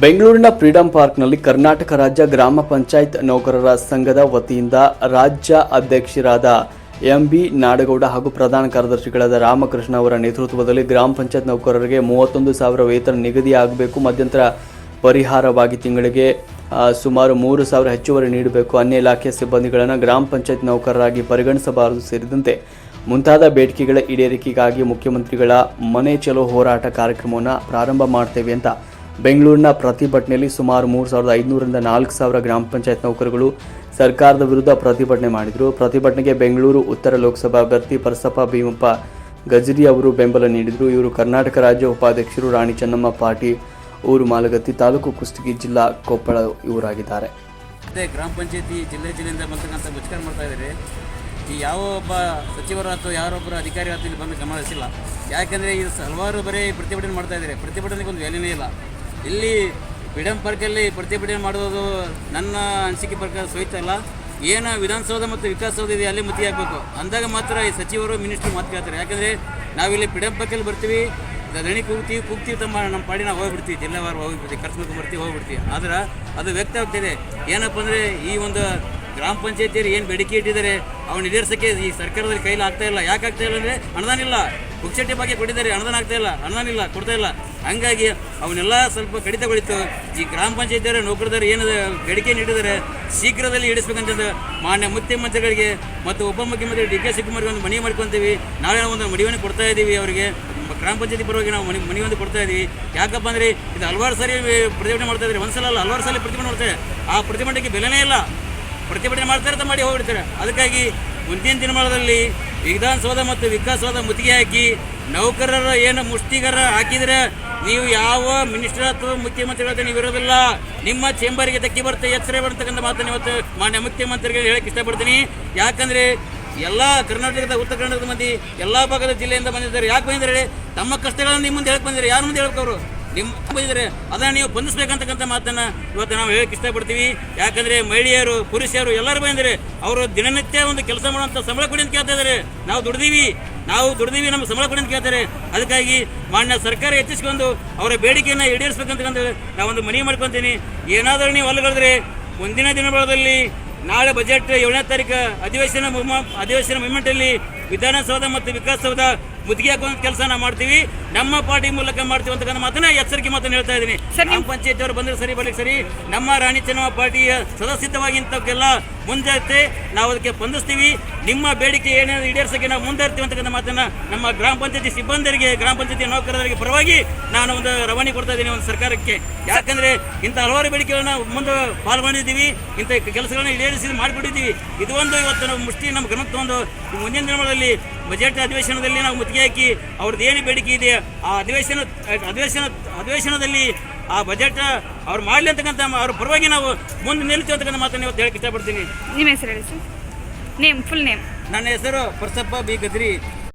ಬೆಂಗಳೂರಿನ ಫ್ರೀಡಂ ಪಾರ್ಕ್ನಲ್ಲಿ ಕರ್ನಾಟಕ ರಾಜ್ಯ ಗ್ರಾಮ ಪಂಚಾಯತ್ ನೌಕರರ ಸಂಘದ ವತಿಯಿಂದ ರಾಜ್ಯ ಅಧ್ಯಕ್ಷರಾದ ಎಂ ಬಿ ನಾಡಗೌಡ ಹಾಗೂ ಪ್ರಧಾನ ಕಾರ್ಯದರ್ಶಿಗಳಾದ ರಾಮಕೃಷ್ಣ ಅವರ ನೇತೃತ್ವದಲ್ಲಿ ಗ್ರಾಮ ಪಂಚಾಯತ್ ನೌಕರರಿಗೆ ಮೂವತ್ತೊಂದು ಸಾವಿರ ವೇತನ ನಿಗದಿಯಾಗಬೇಕು ಮಧ್ಯಂತರ ಪರಿಹಾರವಾಗಿ ತಿಂಗಳಿಗೆ ಸುಮಾರು ಮೂರು ಸಾವಿರ ಹೆಚ್ಚುವರಿ ನೀಡಬೇಕು. ಅನ್ಯ ಇಲಾಖೆಯ ಸಿಬ್ಬಂದಿಗಳನ್ನು ಗ್ರಾಮ ಪಂಚಾಯತ್ ನೌಕರರಾಗಿ ಪರಿಗಣಿಸಬಾರದು ಸೇರಿದಂತೆ ಮುಂತಾದ ಬೇಡಿಕೆಗಳ ಈಡೇರಿಕೆಗಾಗಿ ಮುಖ್ಯಮಂತ್ರಿಗಳ ಮನೆ ಚಲೋ ಹೋರಾಟ ಕಾರ್ಯಕ್ರಮವನ್ನು ಪ್ರಾರಂಭ ಮಾಡ್ತೇವೆ ಅಂತ ಬೆಂಗಳೂರಿನ ಪ್ರತಿಭಟನೆಯಲ್ಲಿ ಸುಮಾರು ಮೂರು ಸಾವಿರದ ಐದುನೂರರಿಂದ ನಾಲ್ಕು ಸಾವಿರ ಗ್ರಾಮ ಪಂಚಾಯತ್ ನೌಕರಗಳು ಸರ್ಕಾರದ ವಿರುದ್ಧ ಪ್ರತಿಭಟನೆ ಮಾಡಿದರು. ಪ್ರತಿಭಟನೆಗೆ ಬೆಂಗಳೂರು, ಉತ್ತರ ಲೋಕಸಭಾ ಅಭ್ಯರ್ಥಿ ಪರಸಪ್ಪ ಭೀಮಪ್ಪ ಗಜರಿ ಅವರು ಬೆಂಬಲ ನೀಡಿದರು. ಇವರು ಕರ್ನಾಟಕ ರಾಜ್ಯ ಉಪಾಧ್ಯಕ್ಷರು ರಾಣಿ ಚೆನ್ನಮ್ಮ ಪಾಟೀಲ್ ಊರು ಮಾಲಗತ್ತಿ ತಾಲೂಕು ಕುಷ್ಟಗಿ ಜಿಲ್ಲಾ ಕೊಪ್ಪಳ ಇವರಾಗಿದ್ದಾರೆ. ಮತ್ತೆ ಗ್ರಾಮ ಪಂಚಾಯತಿ ಜಿಲ್ಲೆ ಜಿಲ್ಲೆಯಿಂದ ಬಂದಕ್ಕಂಥ ಮುಚ್ಕರ ಮಾಡ್ತಾ ಇದ್ದಾರೆ. ಈ ಯಾವ ಒಬ್ಬ ಸಚಿವರು ಅಥವಾ ಯಾರೊಬ್ಬರು ಅಧಿಕಾರಿ ಅಥವಾ ಇಲ್ಲಿ ಬಂದು ಗಮನಿಸಿಲ್ಲ ಯಾಕೆಂದರೆ ಇದು ಹಲವಾರು ಬರೀ ಪ್ರತಿಭಟನೆ ಮಾಡ್ತಾ ಇದ್ದಾರೆ. ಪ್ರತಿಭಟನೆಗೆ ಒಂದು ವ್ಯಾಲ್ಯೂನೇ ಇಲ್ಲ. ಇಲ್ಲಿ ಫ್ರೀಡಮ್ ಪಾರ್ಕಲ್ಲಿ ಪ್ರತಿಭಟನೆ ಮಾಡೋದು ನನ್ನ ಅನಿಸಿಕೆ ಪ್ರಕಾರ ಸಹಿತ ಅಲ್ಲ. ಏನು ವಿಧಾನಸೌಧ ಮತ್ತು ವಿಕಾಸಸೌಧ ಇದೆ, ಅಲ್ಲಿ ಮತಿ ಹಾಕಬೇಕು. ಅಂದಾಗ ಮಾತ್ರ ಈ ಸಚಿವರು ಮಿನಿಸ್ಟ್ರು ಮಾತು ಕೇಳ್ತಾರೆ. ಯಾಕಂದರೆ ನಾವಿಲ್ಲಿ ಫ್ರೀಡಮ್ ಪಾರ್ಕಲ್ಲಿ ಬರ್ತೀವಿ ದಣಿ ಕೂಗ್ತೀವಿ ಕೂಗ್ತೀವಿ ತಮ್ಮ ನಮ್ಮ ಪಾಡಿ ನಾವು ಹೋಗ್ಬಿಡ್ತೀವಿ, ಜಿಲ್ಲೆವಾರ ಹೋಗ್ಬಿಡ್ತೀವಿ ಖರ್ಚು ಬರ್ತೀವಿ, ಹೋಗ್ಬಿಡ್ತೀವಿ. ಆದ್ರೆ ಅದು ವ್ಯಕ್ತ ಆಗ್ತಿದೆ. ಏನಪ್ಪ ಅಂದರೆ ಈ ಒಂದು ಗ್ರಾಮ ಪಂಚಾಯತಿಯರು ಏನು ಬೇಡಿಕೆ ಇಟ್ಟಿದ್ದಾರೆ ಅವನ್ನ ಈಡೇರ್ಸೋಕ್ಕೆ ಈ ಸರ್ಕಾರದಲ್ಲಿ ಕೈಲಿ ಆಗ್ತಾ ಇಲ್ಲ. ಯಾಕೆ ಆಗ್ತಾ ಇಲ್ಲ ಅಂದರೆ ಅನುದಾನ ಇಲ್ಲ. ಪುಕ್ಷಟಿ ಬಗ್ಗೆ ಕೊಟ್ಟಿದ್ದಾರೆ, ಅನುದಾನ ಆಗ್ತಾ ಇಲ್ಲ. ಅನುದಾನ ಇಲ್ಲ, ಕೊಡ್ತಾ ಇಲ್ಲ. ಹಂಗಾಗಿ ಅವನ್ನೆಲ್ಲ ಸ್ವಲ್ಪ ಕಡಿತಗೊಳಿತು ಈ ಗ್ರಾಮ ಪಂಚಾಯತಿಯವರ ನೌಕರದಾರ ಏನು ಬೇಡಿಕೆ ನೀಡಿದರೆ ಶೀಘ್ರದಲ್ಲಿ ಈಡಿಸ್ಬೇಕಂತಂದು ಮಾನ್ಯ ಮುಖ್ಯಮಂತ್ರಿಗಳಿಗೆ ಮತ್ತು ಉಪಮುಖ್ಯಮಂತ್ರಿ ಡಿ ಕೆ ಶಿವಕುಮಾರ್ಗೆ ಒಂದು ಮನವಿ ಮಾಡ್ಕೊತೀವಿ. ನಾಳೆ ಒಂದು ಮನವಿಯನ್ನು ಕೊಡ್ತಾ ಇದ್ದೀವಿ ಅವರಿಗೆ. ಗ್ರಾಮ ಪಂಚಾಯತಿ ಪರವಾಗಿ ನಾವು ಮನೆ ಮನೆಯೊಂದು ಒಂದು ಕೊಡ್ತಾ ಇದ್ದೀವಿ. ಯಾಕಪ್ಪ ಅಂದರೆ ಇದು ಹಲವಾರು ಸಾರಿ ಪ್ರತಿಭಟನೆ ಮಾಡ್ತಾ ಇದ್ದಾರೆ. ಒಂದ್ಸಲ ಅಲ್ಲ, ಹಲವಾರು ಸಲ ಪ್ರತಿಭಟನೆ ಮಾಡ್ತಾರೆ ಆ ಪ್ರತಿಭಟನೆಗೆ ಬೆಲೆನೇ ಇಲ್ಲ. ಪ್ರತಿಭಟನೆ ಮಾಡ್ತಾರೆ ಅಂತ ಮಾಡಿ ಹೋಗಿಬಿಡ್ತಾರೆ. ಅದಕ್ಕಾಗಿ ಮುಂದಿನ ದಿನಮಾನದಲ್ಲಿ ವಿಧಾನಸೌಧ ಮತ್ತು ವಿಕಾಸಸೌಧ ಮುತ್ತಿಗೆ ಹಾಕಿ ನೌಕರರ ಏನು ಮುಷ್ಟಿಗರ ಹಾಕಿದರೆ ನೀವು ಯಾವ ಮಿನಿಸ್ಟರ್ ಅಥವಾ ಮುಖ್ಯಮಂತ್ರಿಗಳ ನೀವು ಇರೋದಿಲ್ಲ. ನಿಮ್ಮ ಚೇಂಬರ್ಗೆ ಧಕ್ಕೆ ಬರುತ್ತೆ ಎಚ್ಚರ ಬರ್ತಕ್ಕಂಥ ಮಾತನ್ನು ಇವತ್ತು ಮಾನ್ಯ ಮುಖ್ಯಮಂತ್ರಿಗಳಿಗೆ ಹೇಳಕ್ಕೆ ಇಷ್ಟಪಡ್ತೀನಿ. ಯಾಕಂದರೆ ಎಲ್ಲ ಕರ್ನಾಟಕದ, ಉತ್ತರ ಕರ್ನಾಟಕದ ಮಂದಿ ಎಲ್ಲ ಭಾಗದ ಜಿಲ್ಲೆಯಿಂದ ಬಂದಿದ್ದಾರೆ. ಯಾಕೆ ಬಂದಿದ್ದಾರೆ ತಮ್ಮ ಕಷ್ಟಗಳನ್ನು ನಿಮ್ಮ ಮುಂದೆ ಹೇಳಕ್ಕೆ ಬಂದಿದ್ದಾರೆ. ಯಾರ ಮುಂದೆ ಹೇಳಬೇಕು ಅವರು? ನಿಮ್ಮ ಬಂದಿದ್ದಾರೆ ಅದನ್ನು ನೀವು ಬಂಧಿಸ್ಬೇಕಂತಕ್ಕಂಥ ಮಾತನ್ನು ಇವತ್ತು ನಾವು ಹೇಳಕ್ಕೆ ಇಷ್ಟಪಡ್ತೀವಿ. ಯಾಕಂದರೆ ಮಹಿಳೆಯರು, ಪುರುಷರು ಎಲ್ಲರೂ ಬಂದಿದ್ದಾರೆ ಅವರು ದಿನನಿತ್ಯ ಒಂದು ಕೆಲಸ ಮಾಡುವಂಥ ಸಂಬಳ ಕೊಡಿ ಅಂತ ಕೇಳ್ತಾ ಇದ್ದಾರೆ ನಾವು ದುಡ್ದೀವಿ. ನಾವು ದುಡ್ದೀವಿ ನಮ್ಮ ಸಂಬಳ ಕೊಡಿ ಅಂತ ಕೇಳ್ತಾರೆ. ಅದಕ್ಕಾಗಿ ಮಾನ್ಯ ಸರ್ಕಾರ ಹೆಚ್ಚಿಸ್ಕೊಂಡು ಅವರ ಬೇಡಿಕೆಯನ್ನು ಈಡೇರಿಸಬೇಕಂತಕ್ಕಂಥ ಒಂದು ಮನವಿ ಮಾಡ್ಕೊತೀನಿ. ಏನಾದರೂ ನೀವು ಅಲ್ಲಗಳಿದ್ರೆ ಮುಂದಿನ ದಿನಗಳಲ್ಲಿ ನಾಳೆ ಬಜೆಟ್ ಏಳನೇ ತಾರೀಕು ಅಧಿವೇಶನ ಅಧಿವೇಶನ ಮೂಮೆಂಟಲ್ಲಿ ವಿಧಾನಸೌಧ ಮತ್ತು ವಿಕಾಸಸೌಧ ಮುತ್ತಿಗೆ ಹಾಕುವಂತ ಕೆಲಸ ನಾವು ಮಾಡ್ತೀವಿ ನಮ್ಮ ಪಾರ್ಟಿ ಮೂಲಕ ಮಾಡ್ತೀವಿ ಅಂತಕ್ಕಂಥ ಮಾತನ್ನ ಎಚ್ಚರಿಕೆ ಮಾತನ್ನು ಹೇಳ್ತಾ ಇದ್ದೀನಿ. ಗ್ರಾಮ ಪಂಚಾಯತ್ ಅವರು ಬಂದರೆ ಸರಿ ಬರ್ಲಿಕ್ಕೆ ಸರಿ. ನಮ್ಮ ರಾಣಿ ಚೆನ್ನಮ್ಮ ಪಾರ್ಟಿಯ ಸದಸ್ಯತ್ವವಾಗಿ ಇಂಥವಕ್ಕೆಲ್ಲ ಮುಂದೆ ನಾವು ಅದಕ್ಕೆ ಸ್ಪಂದಿಸ್ತೀವಿ ನಿಮ್ಮ ಬೇಡಿಕೆ ಏನೇನು ಈಡೇರಿಸೋಕ್ಕೆ ನಾವು ಮುಂದೆ ಇರ್ತೀವಿ ಅಂತಕ್ಕಂಥ ಮಾತನ್ನ ನಮ್ಮ ಗ್ರಾಮ ಪಂಚಾಯತಿ ಸಿಬ್ಬಂದಿರಿಗೆ ಗ್ರಾಮ ಪಂಚಾಯತಿ ನೌಕರರಿಗೆ ಪರವಾಗಿ ನಾನು ಒಂದು ರವಾನೆ ಕೊಡ್ತಾ ಇದ್ದೀನಿ ಒಂದು ಸರ್ಕಾರಕ್ಕೆ. ಯಾಕಂದರೆ ಇಂಥ ಹಲವಾರು ಬೇಡಿಕೆಗಳನ್ನ ಮುಂದೆ ಪಾಲ್ಗೊಂಡಿದ್ದೀವಿ ಇಂಥ ಕೆಲಸಗಳನ್ನ ಈಡೇರಿಸಿ ಮಾಡಿಬಿಟ್ಟಿದ್ದೀವಿ. ಇದು ಒಂದು ಇವತ್ತು ನಾವು ಮುಷ್ಟಿ ನಮ್ಮ ಗಮನಕ್ಕೆ ಒಂದು ಮುಂದಿನ ದಿನಗಳಲ್ಲಿ ಬಜೆಟ್ ಅಧಿವೇಶನದಲ್ಲಿ ನಾವು ಮುತ್ತಿಗೆ ಹಾಕಿ ಅವ್ರದ್ದು ಏನು ಬೇಡಿಕೆ ಇದೆ ಆ ಅಧಿವೇಶನ ಅಧಿವೇಶನ ಅಧಿವೇಶನದಲ್ಲಿ ಆ ಬಜೆಟ್ ಅವ್ರು ಮಾಡಲಿ ಅಂತಕ್ಕಂಥ ಅವ್ರ ಪರವಾಗಿ ನಾವು ಮುಂದೆ ನಿಲ್ತೀವಿ ಅಂತಕ್ಕಂಥ ಮಾತನ್ನು ಇವತ್ತು ಹೇಳಕ್ಕೆ ಇಷ್ಟಪಡ್ತೀನಿ. ನಿಮ್ಮ ಹೆಸರು ಹೇಳಿ ಸರ್? ನೇಮ್ ಫುಲ್ ನೇಮ್ ನನ್ನ ಹೆಸರು ಪರ್ಸಪ್ಪ ಬಿ. ಗದ್ರಿ